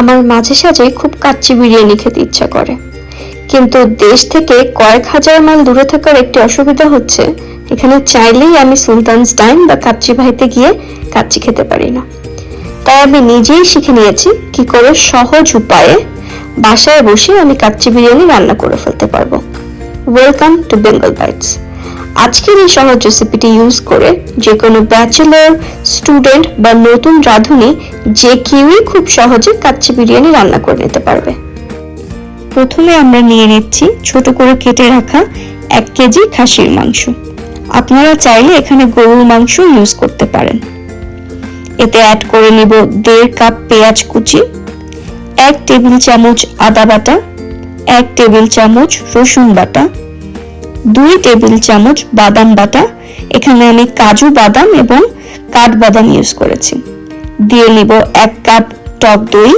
আমার মাঝে সাঝে খুব কাচ্চি বিরিয়ানি খেতে ইচ্ছা করে। কিন্তু দেশ থেকে কয়েক হাজার মাইল দূরে থাকার একটি অসুবিধা হচ্ছে, এখানে চাইলেই আমি সুলতানস ডাইন বা কাচ্চি ভাইতে গিয়ে কাচ্চি খেতে পারি না। তাই আমি নিজেই শিখে নিয়েছি কি করে সহজ উপায়ে বাসায় বসে আমি কাচ্চি বিরিয়ানি রান্না করে ফেলতে পারব। ওয়েলকাম টু বেঙ্গল বাইটস আজকের এই সহজ রেসিপিটি ইউজ করে যে কোনো ব্যাচেলর স্টুডেন্ট বা নতুন রাঁধুনি যে কেউই খুব সহজে কাচ্চি বিরিয়ানি রান্না করে নিতে পারবে। প্রথমে আমরা নিয়ে নিচ্ছি ছোট করে কেটে রাখা এক কেজি খাসির মাংস। আপনারা চাইলে এখানে গরুর মাংস ইউজ করতে পারেন। এতে অ্যাড করে নিব দেড় কাপ পেঁয়াজ কুচি, এক টেবিল চামচ আদা বাটা, এক টেবিল চামচ রসুন বাটা দুই টেবিল চামচ বাদাম বাটা। এখানে আমি কাজু বাদাম এবং কাঠবাদাম ইউজ করেছি। দিয়ে নিব এক কাপ টক দই।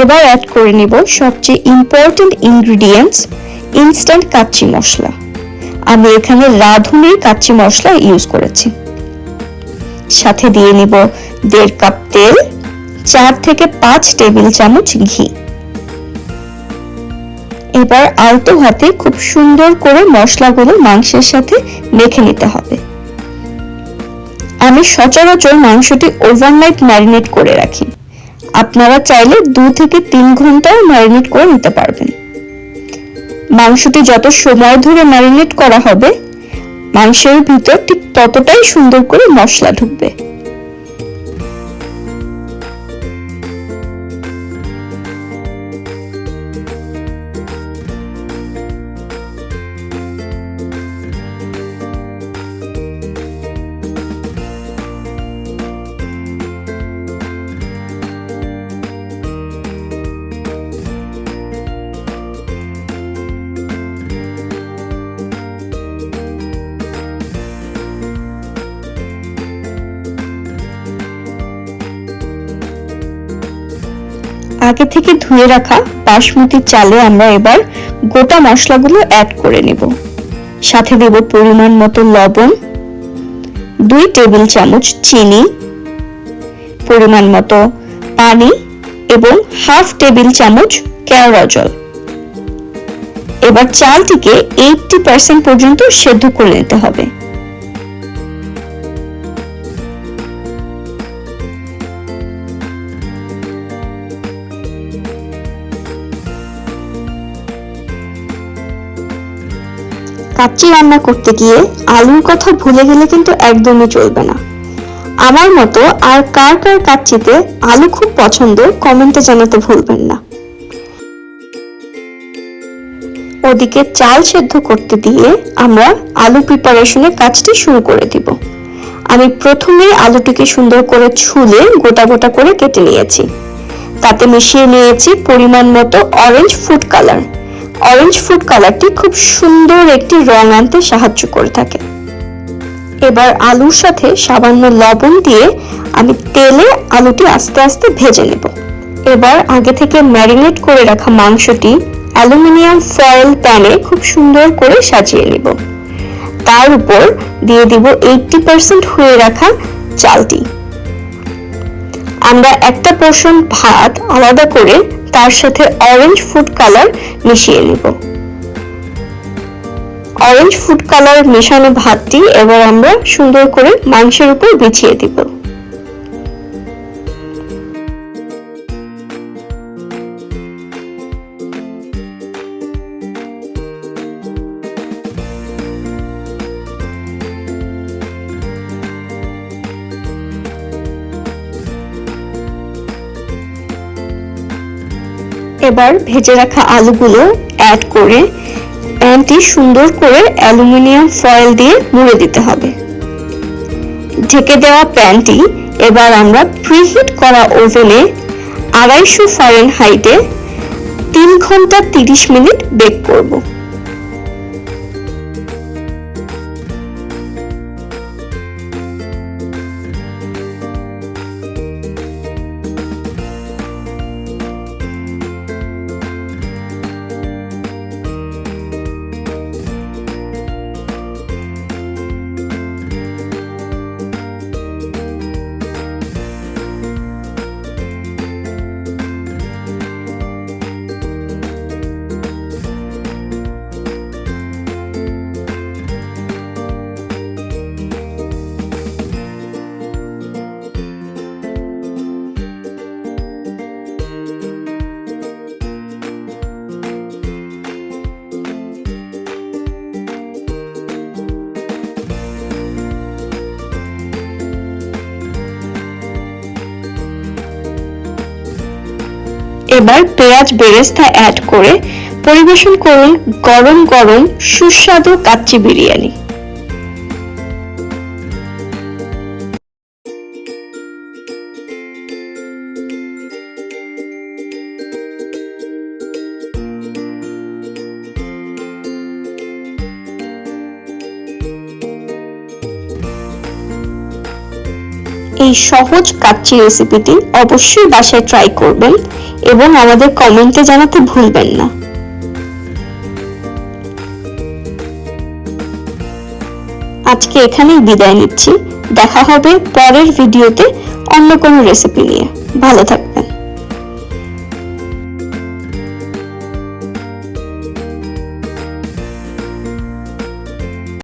এবার অ্যাড করে নিব সবচেয়ে ইম্পর্টেন্ট ইনগ্রিডিয়েন্টস ইনস্ট্যান্ট কাচ্চি মশলা। আমি এখানে রাঁধুনির কাচ্চি মশলা ইউজ করেছি। সাথে দিয়ে নিব দেড় কাপ তেল, চার থেকে পাঁচ টেবিল চামচ ঘি। এবার আলতো হাতে খুব সুন্দর করে মশলাগুলো মাংসের সাথে মেখে নিতে হবে। আমি সচরাচর মাংসটি ওভারনাইট ম্যারিনেট করে রাখি। আপনারা চাইলে দু থেকে তিন ঘন্টাও ম্যারিনেট করে নিতে পারবেন। মাংসটি যত সময় ধরে ম্যারিনেট করা হবে, মাংসের ভিতর ঠিক ততটাই সুন্দর করে মশলা ঢুকবে। আগে থেকে ধুয়ে রাখা বাসমতি চালে আমরা এবার গোটা মশলাগুলো অ্যাড করে নেব। সাথে দেব পরিমাণ মতো লবণ, দুই টেবিল চামচ চিনি, পরিমাণ মতো পানি এবং হাফ টেবিল চামচ কেওড়া জল। এবার চালটিকে এইটটি পার্সেন্ট পর্যন্ত সেদ্ধ করে নিতে হবে। কাচ্চি রান্না করতে গিয়ে আলুর কথা ভুলে গেলে কিন্তু একদমই চলবে না। আমার মতো আর কার কার কাচ্চিতে আলু খুব পছন্দ কমেন্টে জানাতে ভুলবেন না। ওদিকে চাল সেদ্ধ করতে দিয়ে আমরা আলু প্রিপারেশনের কাজটি শুরু করে দিব। আমি প্রথমে আলুটিকে সুন্দর করে ছুলে গোটা গোটা করে কেটে নিয়েছি। তাতে মিশিয়ে নিয়েছি পরিমাণ মতো orange food colour orange food কালারটি খুব সুন্দর একটি রং আনতে সাহায্য করে থাকে। এবার আলুর সাথে সামান্য লবণ দিয়ে আমি তেলে আলুটি আস্তে আস্তে ভেজে নেব। এবার আগে থেকে ম্যারিনেট করে রাখা মাংসটি অ্যালুমিনিয়াম ফয়েল প্যানে খুব সুন্দর করে সাজিয়ে নেব। তার উপর দিয়ে দিব এইটটি পার্সেন্ট হয়ে রাখা চালটি। আমরা একটা পোর্শন ভাত আলাদা করে তার সাথে অরেঞ্জ ফুড কালার মিশিয়ে নিব। অরেঞ্জ ফুড কালার মেশানো ভাতটি এবার আমরা সুন্দর করে মাংসের উপর বিছিয়ে দিব। এবার ভেজে রাখা আলুগুলো অ্যাড করে প্যানটি সুন্দর করে অ্যালুমিনিয়াম ফয়েল দিয়ে মুড়ে দিতে হবে। ঢেকে দেওয়া প্যানটি এবার আমরা প্রিহিট করা ওভেনে আড়াইশো ফারেন হাইটে তিন ঘণ্টা তিরিশ মিনিট বেক করব। এবার পেঁয়াজ বেরেস্তা অ্যাড করে পরিবেশন করুন গরম গরম সুস্বাদু কাচ্চি বিরিয়ানি। এই সহজ কাচ্চি রেসিপিটি অবশ্যই বাসায় ট্রাই করবেন এবং আমাদের কমেন্টে জানাতে ভুলবেন না। আজকে এখানেই বিদায় নিচ্ছি। দেখা হবে পরের ভিডিওতে অন্য কোনো রেসিপি নিয়ে। ভালো থাকবেন।